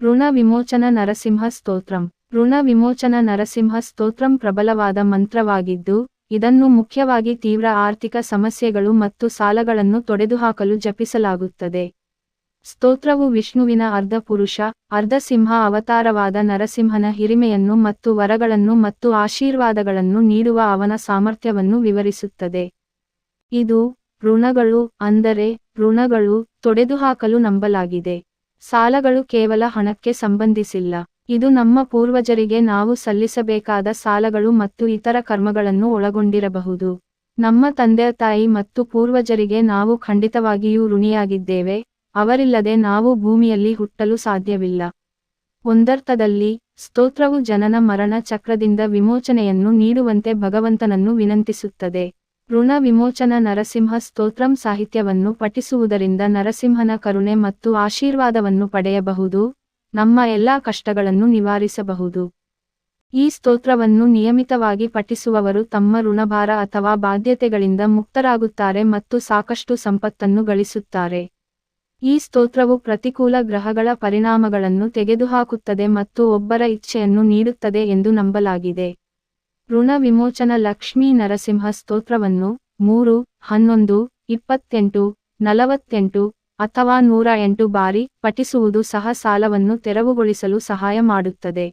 ಋಣ ವಿಮೋಚನ ನರಸಿಂಹ ಸ್ತೋತ್ರಂ. ಋಣ ವಿಮೋಚನ ನರಸಿಂಹ ಸ್ತೋತ್ರಂ ಪ್ರಬಲವಾದ ಮಂತ್ರವಾಗಿದ್ದು, ಇದನ್ನು ಮುಖ್ಯವಾಗಿ ತೀವ್ರ ಆರ್ಥಿಕ ಸಮಸ್ಯೆಗಳು ಮತ್ತು ಸಾಲಗಳನ್ನು ತೊಡೆದುಹಾಕಲು ಜಪಿಸಲಾಗುತ್ತದೆ. ಸ್ತೋತ್ರವು ವಿಷ್ಣುವಿನ ಅರ್ಧ ಪುರುಷ, ಅರ್ಧ ಅವತಾರವಾದ ನರಸಿಂಹನ ಹಿರಿಮೆಯನ್ನು ಮತ್ತು ವರಗಳನ್ನು ಮತ್ತು ಆಶೀರ್ವಾದಗಳನ್ನು ನೀಡುವ ಅವನ ಸಾಮರ್ಥ್ಯವನ್ನು ವಿವರಿಸುತ್ತದೆ. ಇದು ಋಣಗಳು ಅಂದರೆ ಋಣಗಳು ತೊಡೆದುಹಾಕಲು ನಂಬಲಾಗಿದೆ. ಸಾಲಗಳು ಕೇವಲ ಹಣಕ್ಕೆ ಸಂಬಂಧಿಸಿಲ್ಲ. ಇದು ನಮ್ಮ ಪೂರ್ವಜರಿಗೆ ನಾವು ಸಲ್ಲಿಸಬೇಕಾದ ಸಾಲಗಳು ಮತ್ತು ಇತರ ಕರ್ಮಗಳನ್ನು ಒಳಗೊಂಡಿರಬಹುದು. ನಮ್ಮ ತಂದೆ, ತಾಯಿ ಮತ್ತು ಪೂರ್ವಜರಿಗೆ ನಾವು ಖಂಡಿತವಾಗಿಯೂ ಋಣಿಯಾಗಿದ್ದೇವೆ. ಅವರಿಲ್ಲದೆ ನಾವು ಭೂಮಿಯಲ್ಲಿ ಹುಟ್ಟಲು ಸಾಧ್ಯವಿಲ್ಲ. ಒಂದರ್ಥದಲ್ಲಿ, ಸ್ತೋತ್ರವು ಜನನ ಮರಣ ಚಕ್ರದಿಂದ ವಿಮೋಚನೆಯನ್ನು ನೀಡುವಂತೆ ಭಗವಂತನನ್ನು ವಿನಂತಿಸುತ್ತದೆ. ಋಣ ವಿಮೋಚನ ನರಸಿಂಹ ಸ್ತೋತ್ರಂ ಸಾಹಿತ್ಯವನ್ನು ಪಠಿಸುವುದರಿಂದ ನರಸಿಂಹನ ಕರುಣೆ ಮತ್ತು ಆಶೀರ್ವಾದವನ್ನು ಪಡೆಯಬಹುದು, ನಮ್ಮ ಎಲ್ಲಾ ಕಷ್ಟಗಳನ್ನು ನಿವಾರಿಸಬಹುದು. ಈ ಸ್ತೋತ್ರವನ್ನು ನಿಯಮಿತವಾಗಿ ಪಠಿಸುವವರು ತಮ್ಮ ಋಣಭಾರ ಅಥವಾ ಬಾಧ್ಯತೆಗಳಿಂದ ಮುಕ್ತರಾಗುತ್ತಾರೆ ಮತ್ತು ಸಾಕಷ್ಟು ಸಂಪತ್ತನ್ನು ಗಳಿಸುತ್ತಾರೆ. ಈ ಸ್ತೋತ್ರವು ಪ್ರತಿಕೂಲ ಗ್ರಹಗಳ ಪರಿಣಾಮಗಳನ್ನು ತೆಗೆದುಹಾಕುತ್ತದೆ ಮತ್ತು ಒಬ್ಬರ ಇಚ್ಛೆಯನ್ನು ನೀಡುತ್ತದೆ ಎಂದು ನಂಬಲಾಗಿದೆ. ಋಣ ವಿಮೋಚನ ಲಕ್ಷ್ಮೀ ನರಸಿಂಹ ಸ್ತೋತ್ರವನ್ನು ಮೂರು, ಹನ್ನೊಂದು, ಇಪ್ಪತ್ತೆಂಟು, ನಲವತ್ತೆಂಟು ಅಥವಾ ನೂರ ಎಂಟು ಬಾರಿ ಪಠಿಸುವುದು ಸಹ ಸಾಲವನ್ನು ತೆರವುಗೊಳಿಸಲು ಸಹಾಯ ಮಾಡುತ್ತದೆ.